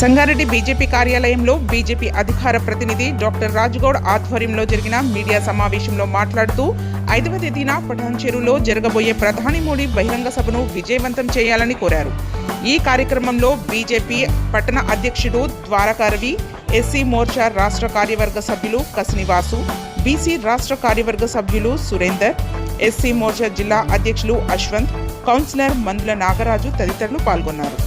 Sangareddy BJP కార్యాలయంలో BJP అధికార ప్రతినిధి డాక్టర్ రాజ్గౌడ్ ఆధ్వర్యంలో జరిగిన మీడియా సమావేశంలో మాట్లాడుతూ ఐదవ తేదీన పఠాన్ చెరువులో జరగబోయే ప్రధాని మోడీ బహిరంగ సభను విజయవంతం చేయాలని కోరారు. ఈ కార్యక్రమంలో బీజేపీ పట్టణ అధ్యక్షుడు ద్వారకారవి ఎస్సీ మోర్చా రాష్ట్ర కార్యవర్గ సభ్యులు కసినివాసు బీసీ రాష్ట్ర కార్యవర్గ సభ్యులు సురేందర్ ఎస్సీ మోర్చా జిల్లా అధ్యక్షులు అశ్వంత్ కౌన్సిలర్ మందుల నాగరాజు తదితరులు పాల్గొన్నారు.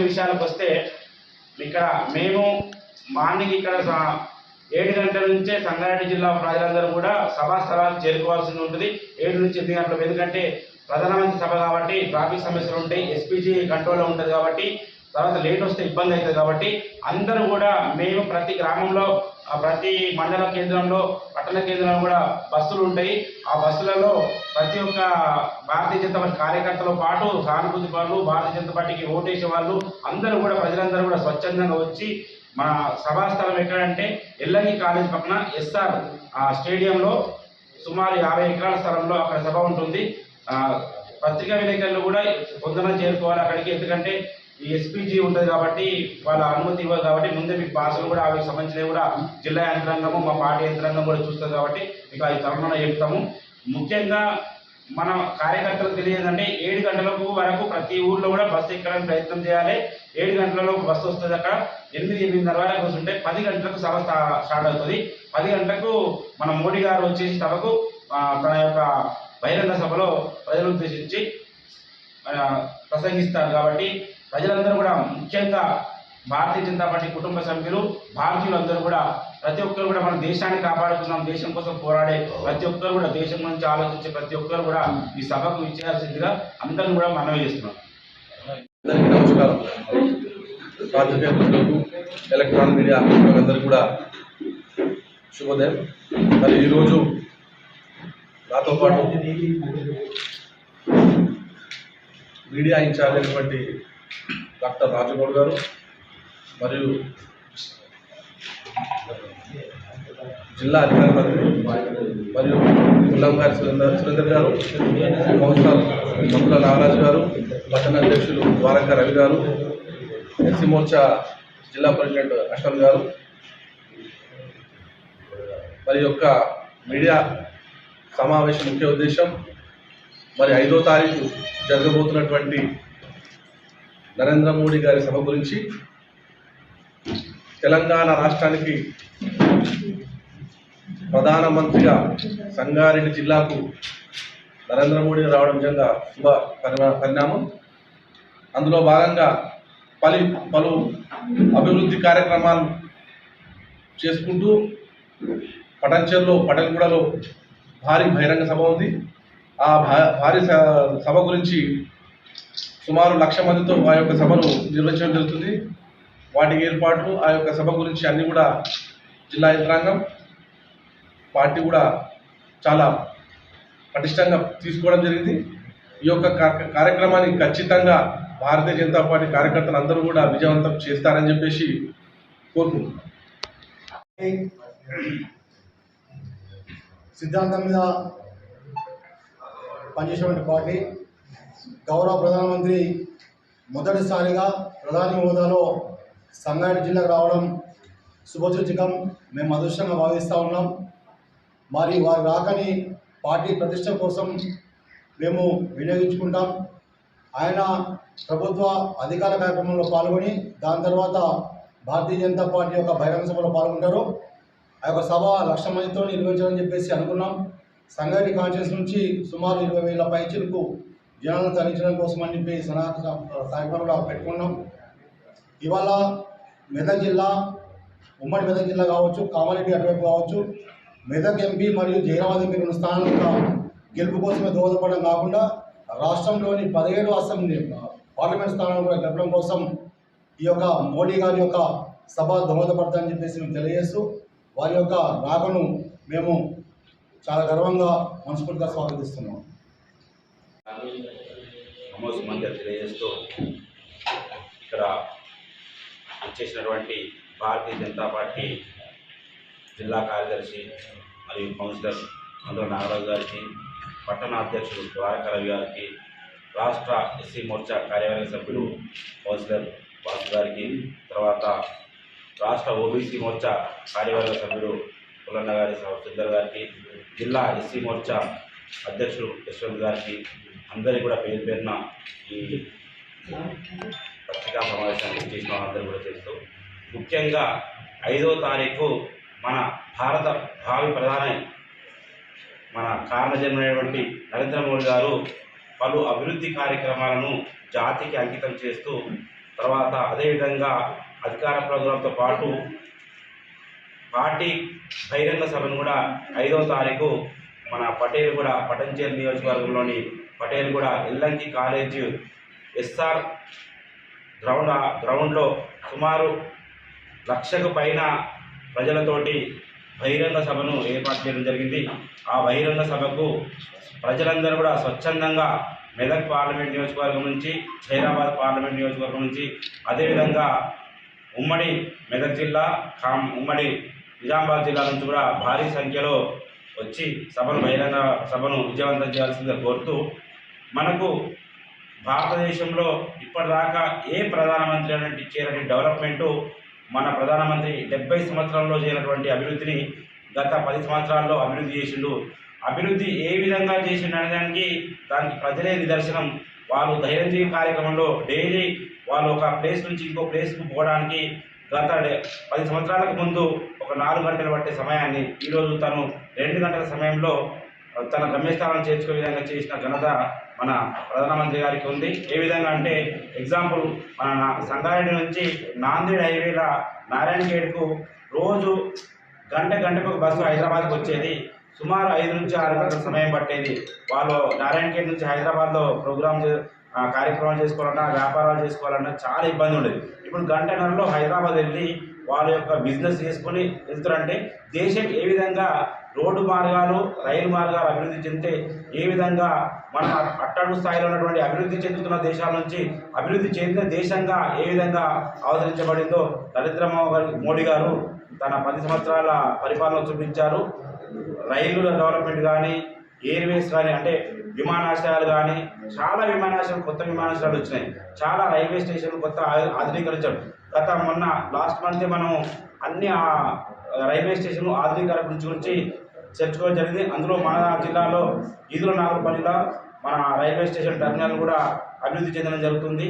సభకు విషయాలకు వస్తే ఇక్కడ మేము మార్నింగ్ ఇక్కడ ఏడు గంటల నుంచే సంగారెడ్డి జిల్లా ప్రజలందరూ కూడా సభా స్థలాలు చేరుకోవాల్సి ఉంటుంది. ఏడు నుంచి ఎనిమిది గంటలకు. ఎందుకంటే ప్రధానమంత్రి సభ కాబట్టి ట్రాఫిక్ సమస్యలు ఉంటాయి ఎస్పీజీ కంట్రోల్లో ఉంటుంది కాబట్టి తర్వాత లేట్ వస్తే ఇబ్బంది అవుతుంది కాబట్టి అందరూ కూడా మేము ప్రతి గ్రామంలో ప్రతి మండల కేంద్రంలో పట్టణ కేంద్రంలో కూడా బస్సులు ఉంటాయి. ఆ బస్సులలో ప్రతి ఒక్క భారతీయ జనతా పార్టీ కార్యకర్తలతో పాటు సానుభూతి వాళ్ళు భారతీయ జనతా పార్టీకి ఓటేసే వాళ్ళు అందరూ కూడా ప్రజలందరూ కూడా స్వచ్ఛందంగా వచ్చి మన సభా స్థలం ఎక్కడంటే ఎల్లంగి కాలేజ్ పక్కన ఎస్ఆర్ స్టేడియంలో సుమారు యాభై ఎకరాల స్థలంలో అక్కడ సభ ఉంటుంది. పత్రికా విలేకరులు కూడా పొందన చేరుకోవాలి అక్కడికి. ఎందుకంటే ఈ ఎస్పీజీ ఉంటుంది కాబట్టి వాళ్ళ అనుమతి ఇవ్వదు కాబట్టి ముందే మీకు పాసులు కూడా అవి సంబంధించినవి కూడా జిల్లా యంత్రాంగము మా పార్టీ యంత్రాంగం కూడా చూస్తుంది కాబట్టి మీకు అది తరుణంలో చెప్తాము. ముఖ్యంగా మన కార్యకర్తలకు తెలియదంటే ఏడు గంటలకు వరకు ప్రతి ఊర్లో కూడా బస్సు ఎక్కడానికి ప్రయత్నం చేయాలి. ఏడు గంటలలో బస్సు వస్తుంది అక్కడ. ఎనిమిది ఎనిమిదిన్నర వరకు వస్తుంటే పది గంటలకు సభ స్టార్ట్ అవుతుంది. పది గంటలకు మన మోడీ గారు వచ్చేసి సభకు తన యొక్క బహిరంగ సభలో ప్రజలు ఉద్దేశించి ప్రసంగిస్తారు కాబట్టి ప్రజలందరూ కూడా ముఖ్యంగా భారతీయ జనతా పార్టీ కుటుంబ సభ్యులు భారతీయులందరూ కూడా ప్రతి ఒక్కరు కూడా మన దేశాన్ని కాపాడుతున్నాం దేశం కోసం పోరాడే ప్రతి ఒక్కరు కూడా దేశం గురించి ఆలోచించే ప్రతి ఒక్కరు కూడా ఈ సభకు ఇచ్చేయాల్సిందిగా అందరిని కూడా మనవి చేస్తున్నాం. నమస్కారం. పాత్రికేయ మిత్రులకు ఎలక్ట్రానిక్ మీడియా అందరూ కూడా శుభోదయం. మరి ఈరోజు నాతో పాటు మీడియా ఇన్ఛార్జ్ అయినటువంటి డాక్టర్ రాజగౌడ్ గారు మరియు జిల్లా అధికారి మరియు గుల్లం గారి సురేందర్ సురేందర్ గారు కౌన్సిలర్ మందుల నాగరాజు గారు పట్టణ అధ్యక్షులు ద్వారకా రవి గారు ఎస్సీ మోర్చా జిల్లా ప్రెసిడెంట్ అశ్వన్ గారు మరి యొక్క మీడియా సమావేశం ముఖ్య ఉద్దేశం మరి ఐదో తారీఖు జరగబోతున్నటువంటి నరేంద్ర మోడీ గారి సభ గురించి తెలంగాణ రాష్ట్రానికి ప్రధానమంత్రిగా సంగారెడ్డి జిల్లాకు నరేంద్ర మోడీ రావడం నిజంగా శుభ పరిణా పరిణామం. అందులో భాగంగా పలు పలు అభివృద్ధి కార్యక్రమాలు చేసుకుంటూ పటంచెర్లో పటల్గూడలో భారీ బహిరంగ సభ ఉంది. ఆ భా- భారీ స- సభ గురించి సుమారు లక్ష మందితో ఆ యొక్క సభను నిర్వహించడం జరుగుతుంది. వాటి ఏర్పాట్లు ఆ యొక్క సభ గురించి అన్నీ కూడా జిల్లా యంత్రాంగం పార్టీ కూడా చాలా పటిష్టంగా తీసుకోవడం జరిగింది. ఈ యొక్క కార్యక్రమాన్ని ఖచ్చితంగా భారతీయ జనతా పార్టీ కార్యకర్తలు అందరూ కూడా విజయవంతం చేస్తారని చెప్పేసి కోరుకుంటున్నాం. సిద్ధాంతం మీద పనిచేసినటువంటి పార్టీ గౌరవ ప్రధానమంత్రి మొదటిసారిగా ప్రధాని హోదాలో సంగారెడ్డి జిల్లాకు రావడం శుభసూచకం. మేము అదృష్టంగా భావిస్తూ ఉన్నాం. మరి వారు రాకని పార్టీ ప్రతిష్ట కోసం మేము వినియోగించుకుంటాం. ఆయన ప్రభుత్వ అధికార కార్యక్రమంలో పాల్గొని దాని తర్వాత భారతీయ జనతా పార్టీ యొక్క బహిరంగ సభలో పాల్గొంటారు. ఆ యొక్క సభ లక్ష మందితో నిర్వహించాలని చెప్పేసి అనుకున్నాం. సంగారెడ్డి కాన్షియస్ నుంచి సుమారు ఇరవై వేల పైచలకు జనాలను తరలించడం కోసం అని చెప్పి సనాతన కార్యక్రమం కూడా పెట్టుకున్నాం. ఇవాళ మెదక్ జిల్లా ఉమ్మడి మెదక్ జిల్లా కావచ్చు కామారెడ్డి అటువైపు కావచ్చు మెదక్ ఎంపీ మరియు జైరాబాద్ ఎంపీ రెండు స్థానాలు గెలుపు కోసమే దోహదపడడం కాకుండా రాష్ట్రంలోని పదిహేడు అసెంబ్లీ పార్లమెంట్ స్థానాలు కూడా గెలపడం కోసం ఈ యొక్క మోడీ గారి యొక్క సభ దోహదపడతాయని చెప్పేసి మేము తెలియజేస్తూ వారి యొక్క రాకను మేము చాలా గర్వంగా మనస్ఫూర్తిగా స్వాగతిస్తున్నాం. నమోసు మందిర్ తెలియజేస్తూ ఇక్కడ వచ్చేసినటువంటి భారతీయ జనతా పార్టీ జిల్లా కార్యదర్శి మరియు కౌన్సిలర్ అందులో నాగరాజు గారికి పట్టణ అధ్యక్షుడు ద్వారకా రవి గారికి రాష్ట్ర ఎస్సీ మోర్చా కార్యవర్గ సభ్యులు కౌన్సిలర్ బాసు గారికి తర్వాత రాష్ట్ర ఓబీసీ మోర్చా కార్యవర్గ సభ్యులు పుల్లన్న గారి సుందర్ గారికి జిల్లా ఎస్సీ మోర్చా అధ్యక్షుడు యశ్వంత్ గారికి అందరికీ కూడా పేరు పేరున ఈ పత్రికా సమావేశాన్ని చేసిన వాళ్ళందరూ కూడా చేస్తూ ముఖ్యంగా ఐదో తారీఖు మన భారత భావి ప్రధాని మన కారణజన్మైనటువంటి నరేంద్ర మోడీ గారు పలు అభివృద్ధి కార్యక్రమాలను జాతికి అంకితం చేస్తూ తర్వాత అదేవిధంగా అధికార ప్రోగ్రాంతో పాటు పార్టీ బహిరంగ సభను కూడా ఐదో తారీఖు మన పటేల్ కూడా పటంచేరు నియోజకవర్గంలోని పటేల్ కూడా ఎల్లంకి కాలేజ్ ఎస్ఆర్ గ్రౌండ్ గ్రౌండ్లో సుమారు లక్షకు పైన ప్రజలతోటి బహిరంగ సభను ఏర్పాటు చేయడం జరిగింది. ఆ బహిరంగ సభకు ప్రజలందరూ కూడా స్వచ్ఛందంగా మెదక్ పార్లమెంట్ నియోజకవర్గం నుంచి హైదరాబాద్ పార్లమెంట్ నియోజకవర్గం నుంచి అదేవిధంగా ఉమ్మడి మెదక్ జిల్లా కామ్ ఉమ్మడి నిజామాబాద్ జిల్లా నుంచి కూడా భారీ సంఖ్యలో వచ్చి సభను బహిరంగ సభను విజయవంతం చేయాల్సిందిగా కోరుతూ మనకు భారతదేశంలో ఇప్పటిదాకా ఏ ప్రధానమంత్రి అనేది చేయనటువంటి డెవలప్మెంటు మన ప్రధానమంత్రి డెబ్బై సంవత్సరాల్లో చేయనటువంటి అభివృద్ధిని గత పది సంవత్సరాల్లో అభివృద్ధి చేసిండు. అభివృద్ధి ఏ విధంగా చేసిండు అనేదానికి దానికి ప్రజలే నిదర్శనం. వాళ్ళు దైనందిన కార్యక్రమంలో డైలీ వాళ్ళు ఒక ప్లేస్ నుంచి ఇంకో ప్లేస్కు పోవడానికి గత పది సంవత్సరాలకు ముందు ఒక నాలుగు గంటలు పట్టే సమయాన్ని ఈరోజు తను రెండు గంటల సమయంలో తన గమ్యస్థానం చేర్చుకునే విధంగా చేసిన ఘనత మన ప్రధానమంత్రి గారికి ఉంది. ఏ విధంగా అంటే ఎగ్జాంపుల్ మన నా- సంగారెడ్డి నుంచి నాందేడ్ హైవేల నారాయణగేట్కు రోజు గంట గంటకు బస్సు హైదరాబాద్కి వచ్చేది. సుమారు ఐదు నుంచి ఆరు గంటల సమయం పట్టేది. వాళ్ళు నారాయణగేట్ నుంచి హైదరాబాద్లో ప్రోగ్రామ్ చే- కార్యక్రమాలు చేసుకోవాలన్నా వ్యాపారాలు చేసుకోవాలన్నా చాలా ఇబ్బంది ఉండేది. ఇప్పుడు గంటన్నరలో హైదరాబాద్ వెళ్ళి వాళ్ళ యొక్క బిజినెస్ చేసుకొని వెళ్తారంటే దేశం ఏ విధంగా రోడ్డు మార్గాలు రైలు మార్గాలు అభివృద్ధి చెందితే ఏ విధంగా మన అట్టడుగు స్థాయిలో ఉన్నటువంటి అభివృద్ధి చెందుతున్న దేశాల నుంచి అభివృద్ధి చెందిన దేశంగా ఏ విధంగా అవతరించబడిందో నరేంద్ర మోడీ గారు తన పది సంవత్సరాల పరిపాలన చూపించారు. రైలుల డెవలప్మెంట్ కానీ ఎయిర్వేస్ కానీ అంటే విమానాశ్రయాలు కానీ చాలా విమానాశ్రయాలు కొత్త విమానాశ్రయాలు వచ్చినాయి. చాలా రైల్వే స్టేషన్లు కొత్త ఆధునీకరించారు. గత మొన్న లాస్ట్ మంత్ మనం అన్ని రైల్వే స్టేషన్ ఆధునీకరణ గురించి గురించి చర్చుకోవడం జరిగింది. అందులో మన జిల్లాలో ఈదుల నాగరపల్లిలో మన రైల్వే స్టేషన్ టర్మినల్ కూడా అభివృద్ధి చెందడం జరుగుతుంది.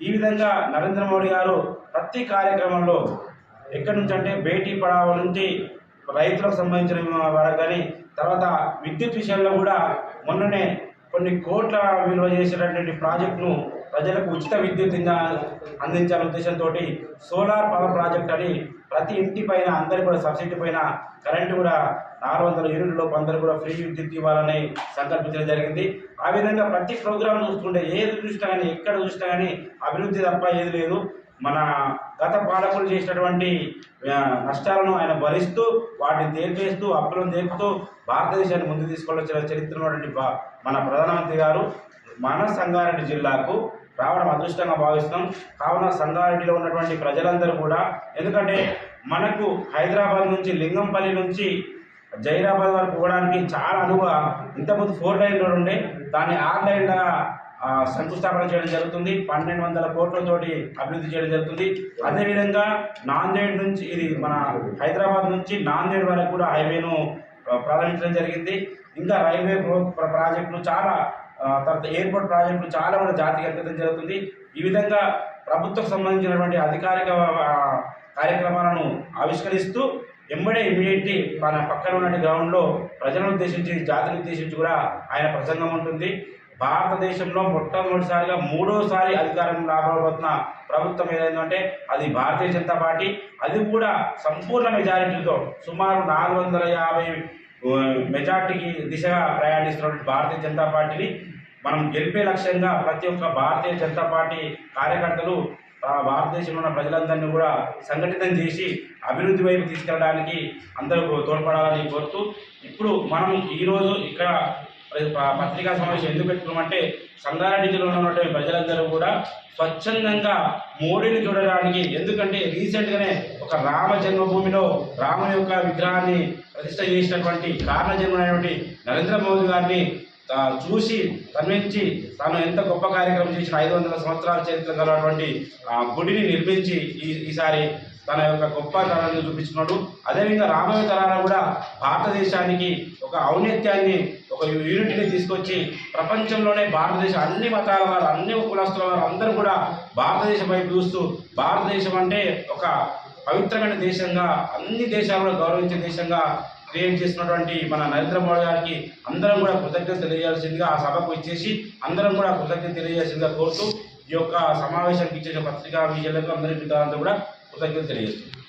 ఈ విధంగా నరేంద్ర మోడీ గారు ప్రతి కార్యక్రమంలో ఎక్కడి నుంచి అంటే బేటీ పడావ నుంచి రైతులకు సంబంధించిన వరకు కానీ తర్వాత విద్యుత్ విషయంలో కూడా మొన్ననే కొన్ని కోట్ల విలువ చేసేటటువంటి ప్రాజెక్టును ప్రజలకు ఉచిత విద్యుత్ అందించాలనే ఉద్దేశంతో సోలార్ పవర్ ప్రాజెక్ట్ అని ప్రతి ఇంటి పైన అందరి కూడా సబ్సిడీ పైన కరెంటు కూడా నాలుగు వందల యూనిట్లోపు అందరూ కూడా ఫ్రీ విద్యుత్ ఇవ్వాలని సంకల్పించడం జరిగింది. ఆ విధంగా ప్రతి ప్రోగ్రాం చూసుకుంటే ఏది చూసినా కానీ ఎక్కడ చూసినా కానీ అభివృద్ధి తప్ప ఏది లేదు. మన గత పాలకులు చేసినటువంటి నష్టాలను ఆయన భరిస్తూ వాటిని తేల్పేస్తూ అప్పులను తేలుతూ భారతదేశాన్ని ముందు తీసుకొచ్చిన చరిత్ర మన ప్రధానమంత్రి గారు మన సంగారెడ్డి జిల్లాకు రావడం అదృష్టంగా భావిస్తాం కావున సంగారెడ్డిలో ఉన్నటువంటి ప్రజలందరూ కూడా ఎందుకంటే మనకు హైదరాబాద్ నుంచి లింగంపల్లి నుంచి జైరాబాద్ వరకు పోవడానికి చాలా అనువుగా ఇంతకుముందు ఫోర్ లైన్ రోడ్ ఉండే దాన్ని ఆరు లైన్గా శంకుస్థాపన చేయడం జరుగుతుంది. పన్నెండు వందల కోట్లతోటి అభివృద్ధి చేయడం జరుగుతుంది. అదేవిధంగా నాందేడ్ నుంచి ఇది మన హైదరాబాద్ నుంచి నాందేడ్ వరకు కూడా హైవేను ప్రారంభించడం జరిగింది. ఇంకా రైల్వే ప్రో- ప్రాజెక్టులు చాలా తర్వాత ఎయిర్పోర్ట్ ప్రాజెక్టులు చాలా మంది జాతికి అంకితం జరుగుతుంది. ఈ విధంగా ప్రభుత్వం సంబంధించినటువంటి అధికారిక కార్యక్రమాలను ఆవిష్కరిస్తూ ఎంబడే ఇమీడియట్లీ మన పక్కన ఉన్న గ్రౌండ్లో ప్రజలను ఉద్దేశించి జాతిని ఉద్దేశించి కూడా ఆయన ప్రసంగం ఉంటుంది. భారతదేశంలో మొట్టమొదటిసారిగా మూడోసారి అధికారం రాబోతున్న ప్రభుత్వం ఏదైందంటే అది భారతీయ జనతా పార్టీ. అది కూడా సంపూర్ణ మెజారిటీతో సుమారు నాలుగు వందల యాభై మెజార్టీకి దిశగా ప్రయాణిస్తున్నటువంటి భారతీయ జనతా పార్టీని మనం గెలిపే లక్ష్యంగా ప్రతి ఒక్క భారతీయ జనతా పార్టీ కార్యకర్తలు భారతదేశంలో ఉన్న ప్రజలందరినీ కూడా సంఘటితం చేసి అభివృద్ధి వైపు తీసుకెళ్ళడానికి అందరూ తోడ్పడాలని కోరుతూ ఇప్పుడు మనం ఈరోజు ఇక్కడ పత్రికా సమావేశం ఎందుకు పెట్టుకున్నామంటే సంగారెడ్డిలో ఉన్నటువంటి ప్రజలందరూ కూడా స్వచ్ఛందంగా మోడీని చూడడానికి ఎందుకంటే రీసెంట్గానే ఒక రామ జన్మభూమిలో రాముని యొక్క విగ్రహాన్ని ప్రతిష్ట చేసినటువంటి కారణ జన్మైనటువంటి నరేంద్ర మోదీ గారిని చూసి తన్మించి తాను ఎంత గొప్ప కార్యక్రమం చేసిన ఐదు వందల సంవత్సరాల చరిత్ర గలటువంటి ఆ, గుడిని నిర్మించి ఈ ఈసారి తన యొక్క గొప్ప తరాన్ని చూపించుకున్నాడు. అదేవిధంగా రాబోయే తరాన కూడా భారతదేశానికి ఒక ఔన్నత్యాన్ని ఒక యూనిటీని తీసుకొచ్చి ప్రపంచంలోనే భారతదేశం అన్ని మతాల వారు అన్ని కులస్తుల వారు అందరూ కూడా భారతదేశం వైపు చూస్తూ భారతదేశం అంటే ఒక పవిత్రమైన దేశంగా అన్ని దేశాలలో గౌరవించే దేశంగా క్రియేట్ చేసినటువంటి మన నరేంద్ర మోడీ గారికి అందరం కూడా కృతజ్ఞత తెలియజేయాల్సిందిగా ఆ సభకు ఇచ్చేసి అందరం కూడా కృతజ్ఞత తెలియజేసిందిగా కోరుతూ ఈ యొక్క సమావేశానికి ఇచ్చిన పత్రికా విజయులకు అందరికీ కూడా కృతజ్ఞత తెలియజేస్తుంది